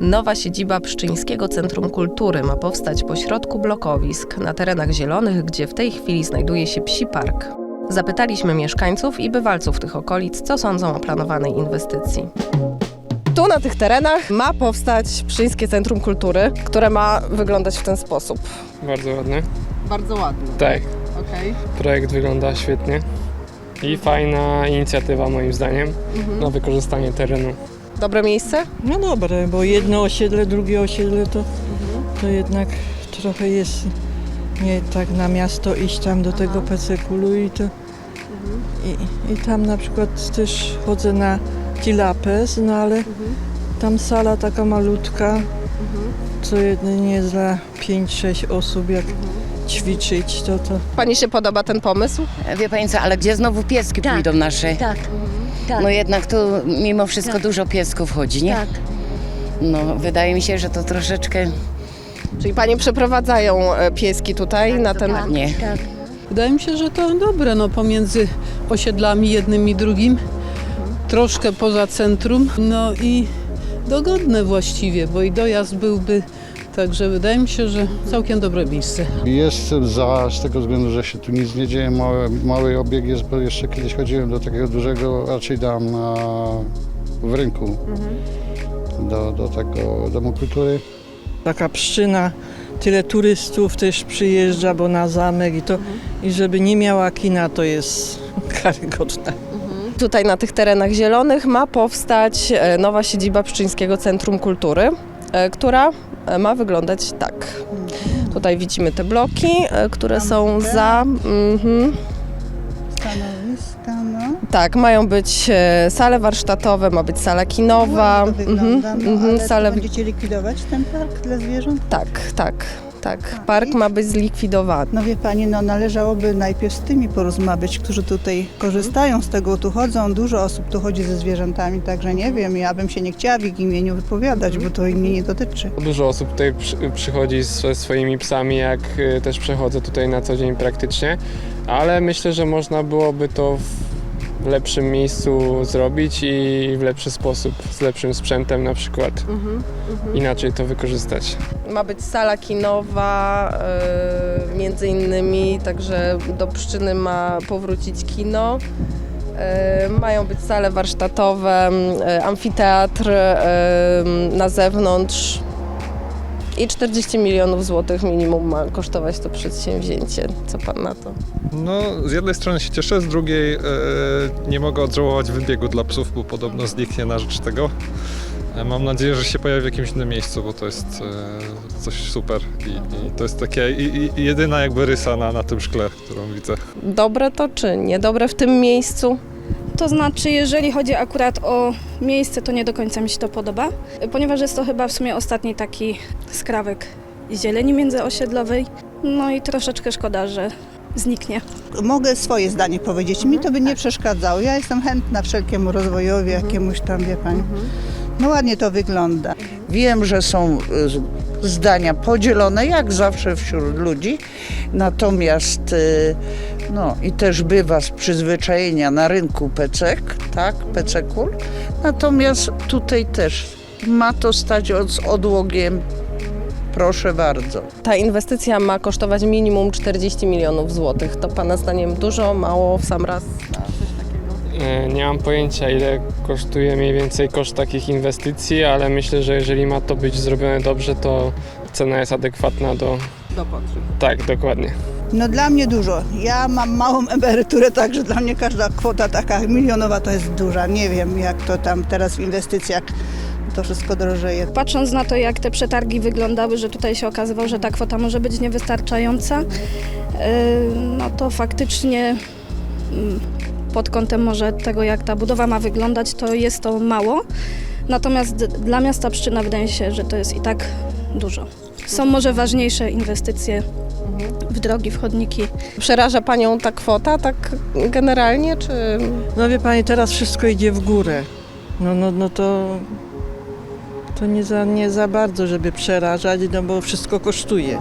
Nowa siedziba Pszczyńskiego Centrum Kultury ma powstać pośrodku blokowisk na terenach zielonych, gdzie w tej chwili znajduje się psi park. Zapytaliśmy mieszkańców i bywalców tych okolic, co sądzą o planowanej inwestycji. Tu na tych terenach ma powstać Pszczyńskie Centrum Kultury, które ma wyglądać w ten sposób. Bardzo ładny. Bardzo ładnie. Tak, Okej. projekt wygląda świetnie. I fajna inicjatywa moim zdaniem na wykorzystanie terenu. Dobre miejsce? No dobre, bo jedno osiedle, drugie osiedle to, to jednak trochę jest nie tak na miasto iść tam do tego PC-kulu i to i, i tam na przykład też chodzę na Tilapes, no ale tam sala taka malutka, co jedynie dla 5-6 osób jak ćwiczyć, to to Pani się podoba ten pomysł? Wie pani co, ale gdzie znowu pieski pójdą nasze? Tak, tak, No jednak tu mimo wszystko Tak. dużo piesków chodzi, nie? tak. No wydaje mi się, że to troszeczkę Czyli panie przeprowadzają e, pieski tutaj na ten... nie. tak. Wydaje mi się, że to dobre, no pomiędzy osiedlami jednym i drugim, troszkę poza centrum, no i dogodne właściwie, bo i dojazd byłby, także wydaje mi się, że całkiem dobre miejsce. Jestem za, z tego względu, że się tu nic nie dzieje, mały, mały obieg jest, bo jeszcze kiedyś chodziłem do takiego dużego, raczej dam na, w rynku, do, do tego Domu Kultury. taka pszczyna, tyle turystów też przyjeżdża, bo na zamek i to i żeby nie miała kina to jest karygodne. Tutaj na tych terenach zielonych ma powstać e, nowa siedziba Pszczyńskiego Centrum Kultury, e, która ma wyglądać tak. Tutaj widzimy te bloki, e, które są za... Mhm. Stanowiska, no. Tak, mają być e, sale warsztatowe, ma być sala kinowa. Wygląda, no, mhm, ale sale... to będziecie likwidować ten park dla zwierząt? Tak, tak, tak. Park ma być zlikwidowany. No wie Pani, no należałoby najpierw z tymi porozmawiać, którzy tutaj korzystają z tego, tu chodzą, dużo osób tu chodzi ze zwierzętami, także nie wiem, ja bym się nie chciała w ich imieniu wypowiadać, bo to mnie nie dotyczy. Dużo osób tutaj przy, przychodzi ze swoimi psami, jak y, też przechodzę tutaj na co dzień praktycznie, ale myślę, że można byłoby to w w lepszym miejscu zrobić i w lepszy sposób, z lepszym sprzętem na przykład. Inaczej to wykorzystać. Ma być sala kinowa, e, między innymi, także do Pszczyny ma powrócić kino. E, Mają być sale warsztatowe, e, amfiteatr na zewnątrz. I 40 milionów złotych minimum ma kosztować to przedsięwzięcie. Co pan na to? No, z jednej strony się cieszę, z drugiej e, nie mogę odżałować wybiegu dla psów, bo podobno zniknie na rzecz tego. E, Mam nadzieję, że się pojawi w jakimś innym miejscu, bo to jest e, coś super i, i to jest takie i, i jedyna jakby rysa na, na tym szkle, którą widzę. Dobre to czy niedobre w tym miejscu? To znaczy, jeżeli chodzi akurat o miejsce, to nie do końca mi się to podoba, ponieważ jest to chyba w sumie ostatni taki skrawek zieleni międzyosiedlowej. No i troszeczkę szkoda, że zniknie. Mogę swoje zdanie powiedzieć, mi to by nie przeszkadzało, ja jestem chętna wszelkiemu rozwojowi, jakiemuś tam, wie Pani. No ładnie to wygląda. Wiem, że są y, zdania podzielone, jak zawsze wśród ludzi, natomiast y, no i też bywa z przyzwyczajenia na rynku pecek, tak, pecekul, natomiast tutaj też ma to stać od, z odłogiem, proszę bardzo. Ta inwestycja ma kosztować minimum 40 milionów złotych. To Pana zdaniem dużo, mało w sam raz? E, Nie mam pojęcia, ile kosztuje mniej więcej koszt takich inwestycji, ale myślę, że jeżeli ma to być zrobione dobrze, to cena jest adekwatna do. Do potrzeb. Tak, dokładnie. No dla mnie dużo. Ja mam małą emeryturę, także dla mnie każda kwota taka milionowa to jest duża. Nie wiem jak to tam teraz w inwestycjach to wszystko drożeje. Patrząc na to, jak te przetargi wyglądały, że tutaj się okazywało, że ta kwota może być niewystarczająca, yy, no to faktycznie mm, pod kątem może tego, jak ta budowa ma wyglądać, to jest to mało. Natomiast dla miasta Pszczyna wydaje się, że to jest i tak dużo. Są może ważniejsze inwestycje w drogi, w chodniki. Przeraża Panią ta kwota tak generalnie, czy... No wie Pani, teraz wszystko idzie w górę. No, no, no to, to nie, za, nie za bardzo, żeby przerażać, no bo wszystko kosztuje.